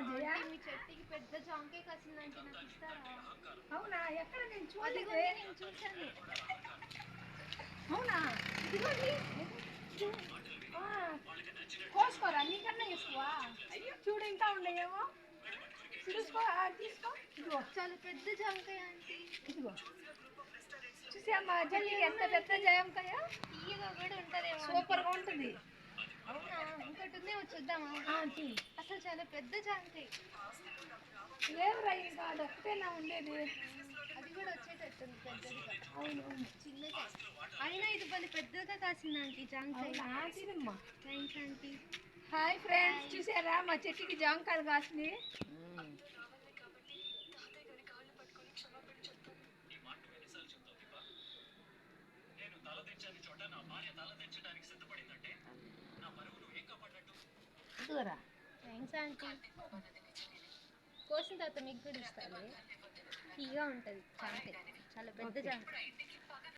మీ చెట్టుకి పెద్ద జాంకాయ కాసిందంటే నాకు ఇస్తారా? అవునా? ఎక్కడ నేను చూడలేదే. నేను చూశాను. అవునా? ఇదిగోండి కోసుకోరా? నీకన్నా ఎక్కువ? అయ్యో చూడు ఇంకా ఉన్నాయేమో. చూసుకో తీసుకో. ఇదిగో. చాలా పెద్ద జాంకాయ అంటే ఇదిగో. చూసామ్మా జల్లి ఎంత పెద్ద జామకాయ తీయగా కూడా ఉంటదేమో సూపర్గా ఉంటుంది. ఇంకోటి ఉందేమో చూద్దామా. అసలు చాలా పెద్ద జాంకాయ లేవురా ఇంకా ఉండేది? అది కూడా వచ్చేటట్టుంది పెద్దదిగా అవును. చిన్నగా అయినా ఇది భలే పెద్దగా కాసింది ఆంటీ జాంకాయ. Thanks aunty. హాయ్ ఫ్రెండ్స్ చూసారా? మా చెట్టుకి జామకాయలు కాసినాయి. ఇదిగోరా. థ్యాంక్స్ ఆంటీ కోసిన తర్వాత మీకు కూడా ఇస్తాను తీగా ఉంటుంది. చాలా పెద్ద జాంకాయ